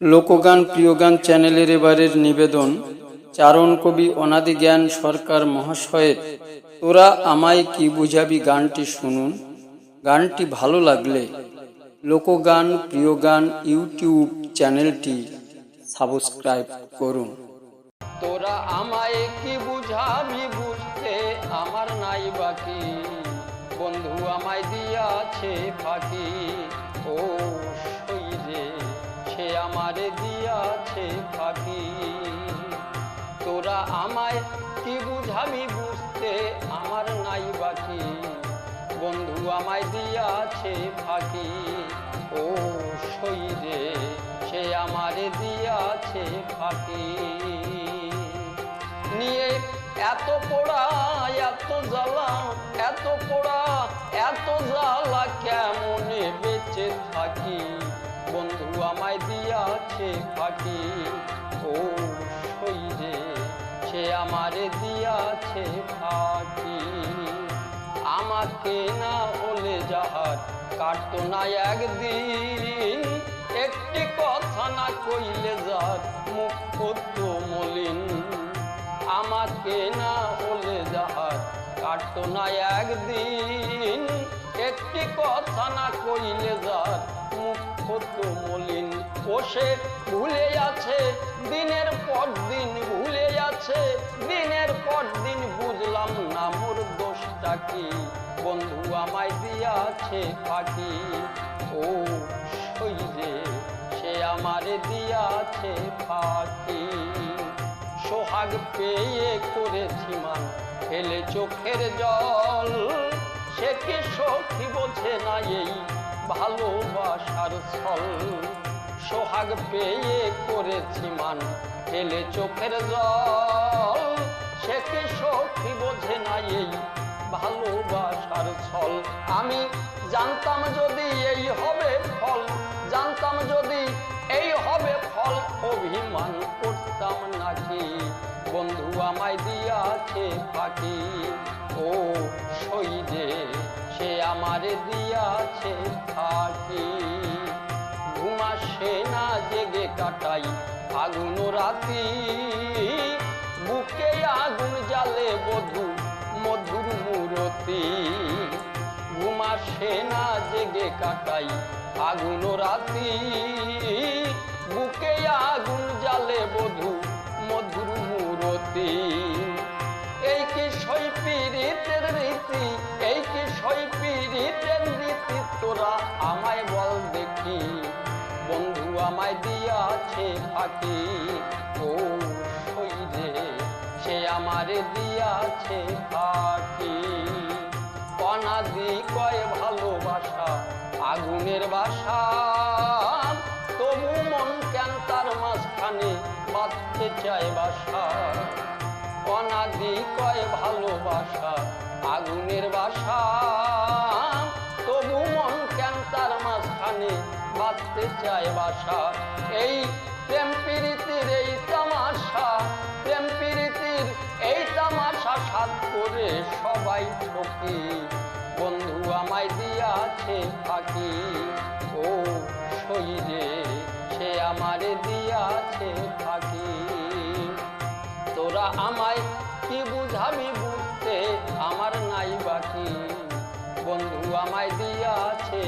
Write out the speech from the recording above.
লোকগান, প্রিয়গান চ্যানেলের এবারের নিবেদন, চারণ কবি অনাদি জ্ঞান সরকার মহাশয়ের তোরা আমায় কি বুঝাবি গানটি শুনুন। গানটি ভালো লাগলে লোকগান, প্রিয়গান ইউটিউব চ্যানেলটি সাবস্ক্রাইব করুন। তোরা আমায় কি বুঝাবি বুঝতে আমার নাই বাকি। বন্ধু আমায় দিয়াছে ফাঁকি। ও আমারে দিয়াছে ফাঁকি তোরা আমায় কি বুঝাবি বুঝতে আমার নাই বাকি। বন্ধু আমায় দিয়াছে ফাঁকি ও সইরে, সে আমারে দিয়াছে ফাঁকি নিয়ে এত পোড়া, এত জ্বালা, এত পোড়া, এত জ্বালা কেমনে দিয়াছে ফাঁকি ও সইরে সে আমারে দিয়াছে ফাঁকি। আমাকে না হলে যাহার কাটতো না একদিন। একটি কথা না কইলে যার মুখ করতো মলিন। আমাকে না হলে যাহার কাটতো না একদিন। একটি কথা না কইলে যার মুখ মলিন ও ভুলে আছে। দিনের পর দিন ভুলে আছে। দিনের পর দিন বুঝলাম না মোর দোষটা কি। বন্ধু আমায় দিয়াছে ফাঁকি ও সইরে সে আমারে দিয়াছে ফাঁকি সোহাগ পেয়ে করেছি মান ফেলে চোখের জল। সে কি সখী বোঝে না এই ভালোবাসার ছল। সোহাগ পেয়ে করেছি মান ফেলে চোখের জল। সে কি সখী বোঝে না এই ভালোবাসার ছল। আমি জানতাম যদি এই হবে ফল, জানতাম যদি এই হবে ফল, অভিমান করতাম নাকি? বন্ধু আমায় দিয়াছে ফাঁকি, ও সে আমারে দিয়াছে ফাঁকি ঘুমাসে না, জেগে কাটাই আগুন রাতি। বুকে আগুন জালে বধু মধুর মূরতি। ঘুমাসে না, জেগে কাটাই আগুন রাতি। দিয়াছে ফাঁকি। ও সইরে সে আমারে দিয়াছে ফাঁকি। অনাদি কয় ভালোবাসা, আগুনের বাসা। তবু মন কেন তার মাঝখানে বাঁধতে চায় বাসা? অনাদি কয় ভালোবাসা, আগুনের বাসা। চায় বাসা। এই প্রেম প্রীতির এই তামাশা, প্রেম প্রীতির এই তামাশা সাত করে সবাই ঠকি। বন্ধু আমায় দিয়াছে ফাঁকি, ও সইরে সে আমারে দিয়াছে ফাঁকি। তোরা আমায় কি বুঝাবি বুঝতে আমার নাই বাকি? বন্ধু আমায় দিয়াছে